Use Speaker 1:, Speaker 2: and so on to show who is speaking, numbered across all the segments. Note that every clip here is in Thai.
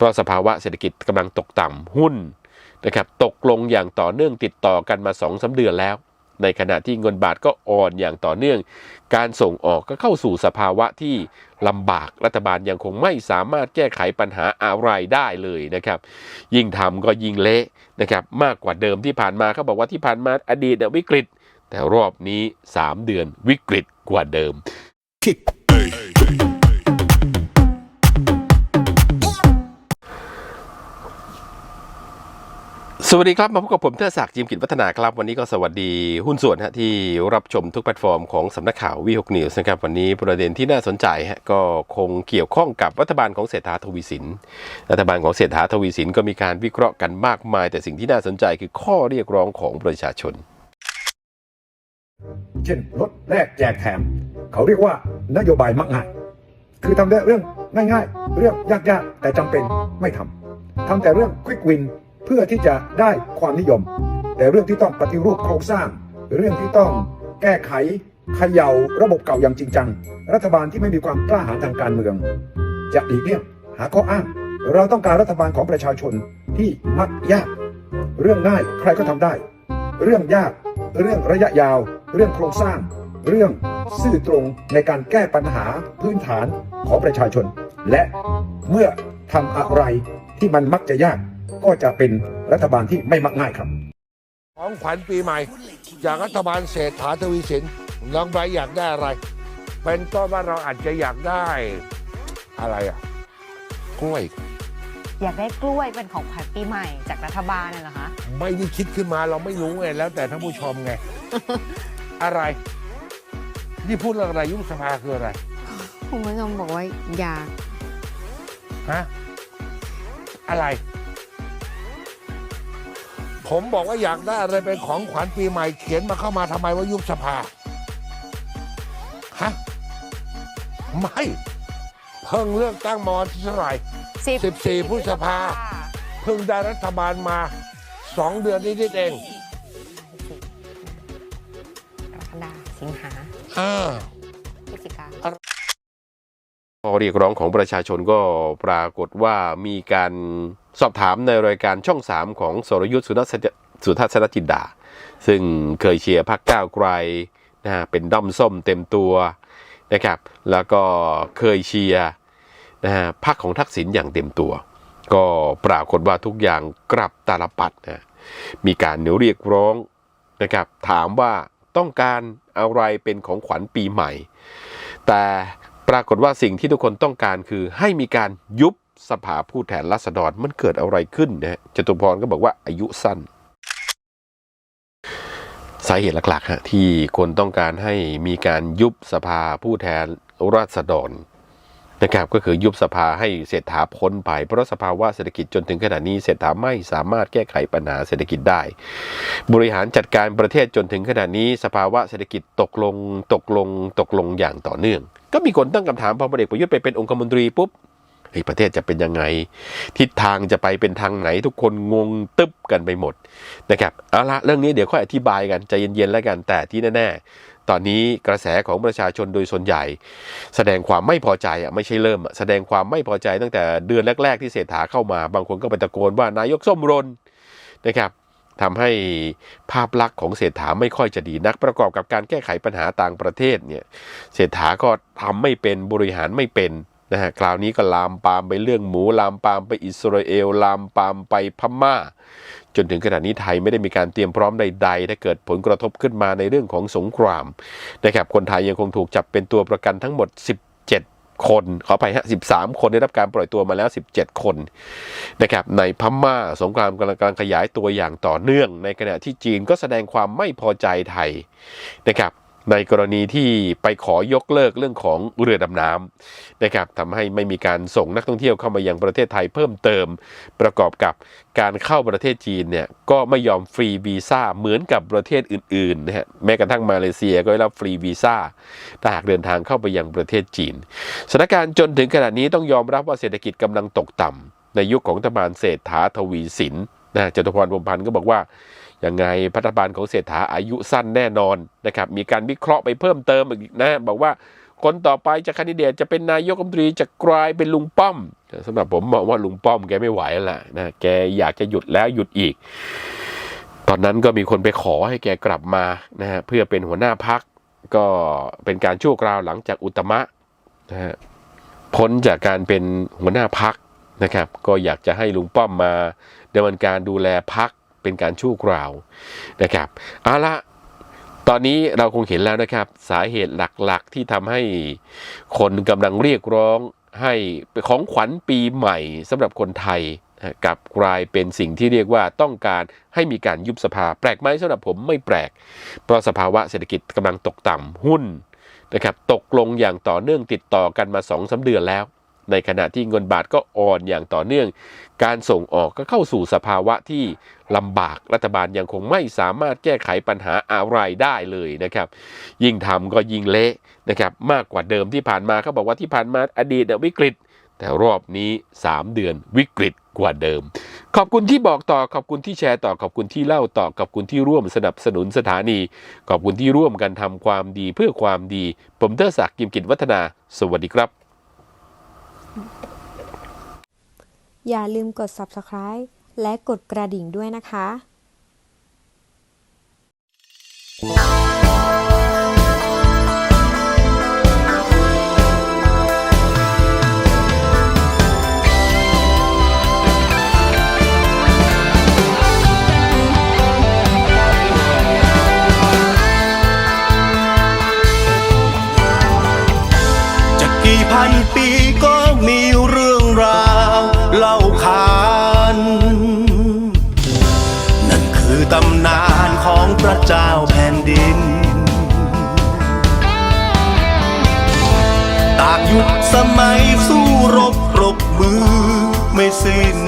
Speaker 1: เพราะสภาวะเศรษฐกิจกำลังตกต่ำหุ้นนะครับตกลงอย่างต่อเนื่องติดต่อกันมา2อสเดือนแล้ว ในขณะที่เงินบาทก็อ่อนอย่างต่อเนื่อง การส่งออกก็เข้าสู่สภาวะที่ลำบากรัฐบาลยังคงไม่สามารถแก้ไขปัญหาอะไรได้เลยนะครับ ยิ่งทำก็ยิ่งเละนะครับมากกว่าเดิมที่ผ่านมาเขาบอกว่าที่ผ่านมาอดีตวิกฤต แต่รอบนี้ 3 เดือนวิกฤตกว่าเดิม สวัสดีครับ มาพบกับผมเทอศักดิ์จิมกิจวัฒนาครับ วันนี้ก็สวัสดีหุ้นส่วนฮะที่รับชมทุกแพลตฟอร์มของสำนักข่าววีหกนิวส์นะครับ วันนี้ประเด็นที่น่าสนใจฮะก็คงเกี่ยวข้องกับรัฐบาลของเศรษฐาทวีสิน รัฐบาลของเศรษฐาทวีสินก็มีการวิเคราะห์กันมากมาย แต่สิ่งที่น่าสนใจคือข้อเรียกร้องของประชาชน
Speaker 2: เช่นลดแลกแจกแถม เขาเรียกว่านโยบายมักง่าย คือทำได้เรื่องง่ายๆ เรื่องยากๆแต่จำเป็นไม่ทำทำแต่เรื่องควิกวิน เพื่อที่จะได้ความนิยม แต่เรื่องที่ต้องปฏิรูปโครงสร้าง เรื่องที่ต้องแก้ไขเขย่าระบบเก่าอย่างจริงจัง รัฐบาลที่ไม่มีความกล้าหาญทางการเมือง จะหลีกเลี่ยงหาข้ออ้าง เราต้องการรัฐบาลของประชาชนที่มักยาก เรื่องง่ายใครก็ทำได้ เรื่องยาก เรื่องระยะยาว เรื่องโครงสร้าง เรื่องซื่อตรงในการแก้ปัญหาพื้นฐานของประชาชน และเมื่อทำอะไร ที่มันมักจะยาก ก็จะเป็นรัฐบาลที่ไม่มักง่ายครับ
Speaker 3: ของขวัญปีใหม่ จากรัฐบาลเศรษฐาทวีสินน้องไบรท์อยากได้อะไร เป็นต้นว่าเราอาจจะอยากได้อะไรอะกล้วย
Speaker 4: อยากได้กล้วยเป็นของขวัญปีใหม่จากรัฐบาลน่ะเหรอคะ
Speaker 3: ไม่ได้คิดขึ้นมาเราไม่รู้ไงแล้วแต่ท่านผู้ชมไง อะไรนี่พูดเรื่องอะไรยุบสภาคืออะไร
Speaker 4: คุณผู้ชมบอกว่าอยาก
Speaker 3: ฮะ อะไร ผมบอกว่าอยากได้อะไรเป็นของขวัญปีใหม่เขียนมาเข้ามาทำไมว่ายุบสภาฮะไม่ เพิ่งเลือกตั้งมอที่เท่าไหร่14พฤษภาเพิ่งได้รัฐบาลมาสองเดือนนิดๆเอง
Speaker 4: กรกฎาสิงหา
Speaker 3: อ่า
Speaker 4: พฤศจิกา
Speaker 1: ข้อ เรียกร้องของประชาชนก็ปรากฏว่ามีการสอบถามในรายการช่อง 3 ของสรยุทธ์สุทัศนสุทัศนจินดา ซึ่งเคยเชียร์พรรคก้าวไกลนะเป็นด้อมส้มเต็มตัวนะครับ แล้วก็เคยเชียร์นะฮะพรรคของทักษิณอย่างเต็มตัว ก็ปรากฏว่าทุกอย่างกลับตาลปัดนะมีการเหนียวเรียกร้องนะครับถามว่าต้องการอะไรเป็นของขวัญปีใหม่ แต่ ปรากฏว่าสิ่งที่ทุกคนต้องการคือให้มีการยุบสภาผู้แทนราษฎรมันเกิดอะไรขึ้นนะฮะจตุพรก็บอกว่าอายุสั้น สาเหตุหลักๆฮะที่คนต้องการให้มีการยุบสภาผู้แทนราษฎรนะครับก็คือยุบสภาให้เศรษฐาพ้นไป เพราะสภาวะเศรษฐกิจจนถึงขณะนี้เศรษฐาไม่สามารถแก้ไขปัญหาเศรษฐกิจได้ บริหารจัดการประเทศจนถึงขณะนี้ สภาวะเศรษฐกิจตกลงตกลงตกลงอย่างต่อเนื่อง ก็มีคนตั้งคำถามพอพลเอกประยุทธ์ไปเป็นองคมนตรีปุ๊บเฮ้ยประเทศจะเป็นยังไง ทิศทางจะไปเป็นทางไหนทุกคนงงตึ๊บกันไปหมดนะครับเอาละเรื่องนี้เดี๋ยวค่อยอธิบายกันใจเย็นๆแล้วกันแต่ที่แน่ๆ ตอนนี้กระแสของประชาชนโดยส่วนใหญ่ แสดงความไม่พอใจอะไม่ใช่เริ่มแสดงความไม่พอใจตั้งแต่เดือนแรก ๆ ที่เศรษฐาเข้ามา บางคนก็ไปตะโกนว่านายกส้มรนนะครับ ทำให้ภาพลักษณ์ของเศรษฐาไม่ค่อยจะดีนักประกอบกับการแก้ไขปัญหาต่างประเทศเนี่ยเศรษฐาก็ทำไม่เป็นบริหารไม่เป็นนะฮะคราวนี้ก็ลามปามไปเรื่องหมูลามปามไปอิสราเอลลามปามไปพม่า จนถึงขณะนี้ไทยไม่ได้มีการเตรียมพร้อมใดๆ ถ้าเกิดผลกระทบขึ้นมาในเรื่องของสงครามนะครับคนไทยยังคงถูกจับเป็นตัวประกันทั้งหมด 17 คน ขอไปฮะ13คนได้รับการปล่อยตัวมาแล้ว 17 คนนะครับในพม่าสงครามกำลังกำลังขยายตัวอย่างต่อเนื่อง ในขณะที่จีนก็แสดงความไม่พอใจไทยนะครับ ในกรณีที่ไปขอยกเลิกเรื่องของเรือดำน้ำนะครับทำให้ไม่มีการส่งนักท่องเที่ยวเข้ามายังประเทศไทยเพิ่มเติม ประกอบกับการเข้าประเทศจีนเนี่ยก็ไม่ยอมฟรีวีซ่าเหมือนกับประเทศอื่นๆนะฮะแม้กระทั่งมาเลเซียก็ได้รับฟรีวีซ่าถ้าหากเดินทางเข้าไปยังประเทศจีนสถานการณ์จนถึงขณะนี้ต้องยอมรับว่าเศรษฐกิจกำลังตกต่ำในยุคของรัฐบาลเศรษฐาทวีสินนะจตุพรพรมพันธ์ก็บอกว่า ยังไงรัฐบาลของเศรษฐาอายุสั้นแน่นอนนะครับ มีการวิเคราะห์ไปเพิ่มเติมอีกนะ บอกว่าคนต่อไปจะคันดิเดตจะเป็นนายกรัฐมนตรีจะกลายเป็นลุงป้อมสำหรับผมมองว่าลุงป้อมแกไม่ไหวแล้วล่ะนะแกอยากจะหยุดแล้วหยุดอีก ตอนนั้นก็มีคนไปขอให้แกกลับมานะฮะเพื่อเป็นหัวหน้าพักก็เป็นการชั่วคราวหลังจากอุตมะนะฮะพ้นจากการเป็นหัวหน้าพักนะครับ ก็อยากจะให้ลุงป้อมมาดำเนินการดูแลพัก เป็นการชั่วคราวนะครับเอาละตอนนี้เราคงเห็นแล้วนะครับ สาเหตุหลักๆที่ทำให้คนกำลังเรียกร้องให้ของขวัญปีใหม่สำหรับคนไทยกลับกลายเป็นสิ่งที่เรียกว่าต้องการให้มีการยุบสภา แปลกไหมสำหรับผมไม่แปลก เพราะสภาวะเศรษฐกิจกำลังตกต่ำหุ้นนะครับตกลงอย่างต่อเนื่องติดต่อกันมา2อสาเดือนแล้ว ในขณะที่เงินบาทก็อ่อนอย่างต่อเนื่อง การส่งออกก็เข้าสู่สภาวะที่ลำบากรัฐบาลยังคงไม่สามารถแก้ไขปัญหาอะไรได้เลยนะครับ ยิ่งทำก็ยิ่งเละนะครับมากกว่าเดิมที่ผ่านมาเขาบอกว่าที่ผ่านมาอดีตวิกฤต แต่รอบนี้ 3 เดือนวิกฤตกว่าเดิม ขอบคุณที่บอกต่อขอบคุณที่แชร์ต่อขอบคุณที่เล่าต่อขอบคุณที่ร่วมสนับสนุนสถานี ขอบคุณที่ร่วมกันทำความดีเพื่อความดี ผมเทอศักดิ์กิมกิจวัฒนา สวัสดีครับ
Speaker 5: อย่าลืมกด subscribe และกดกระดิ่งด้วยนะคะ
Speaker 6: จะกี่พันปีก็ มีเรื่องราวเล่าขานนั่นคือตำนานของพระเจ้าแผ่นดิน ตากยุคสมัยสู้รบปรบมือไม่สิ้น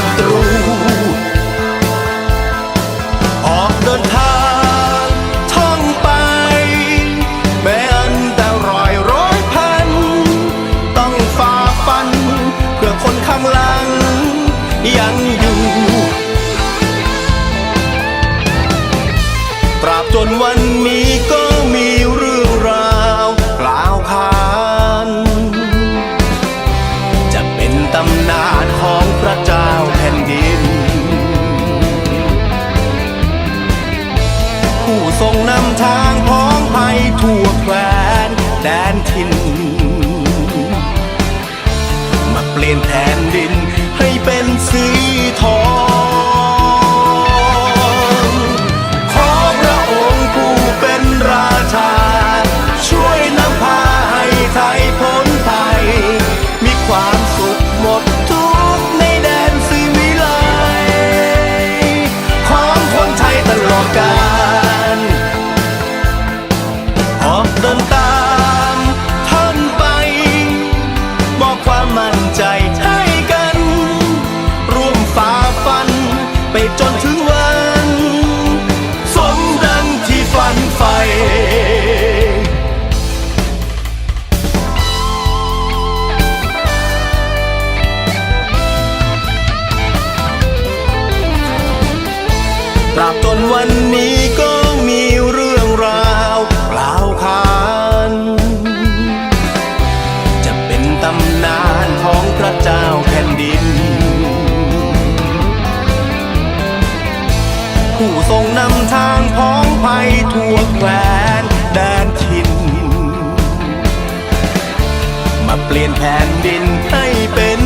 Speaker 6: ศัตรู ออกเดินทางท่องไป แม้อันแต่รายร้อยพัน ต้องฝ่าฟัน เพื่อคนข้างหลัง ยังอยู่ ตราบจนวันนี้ก็มี ลี่ยนแผ่นดินให้เป็น วันนี้ก็มีเรื่องราวกล่าวขานจะเป็นตำนานของพระเจ้าแผ่นดิน ผู้ทรงนำทางพ้องภัยทั่วแคว้นแดนทิน มาเปลี่ยนแผ่นดินให้เป็น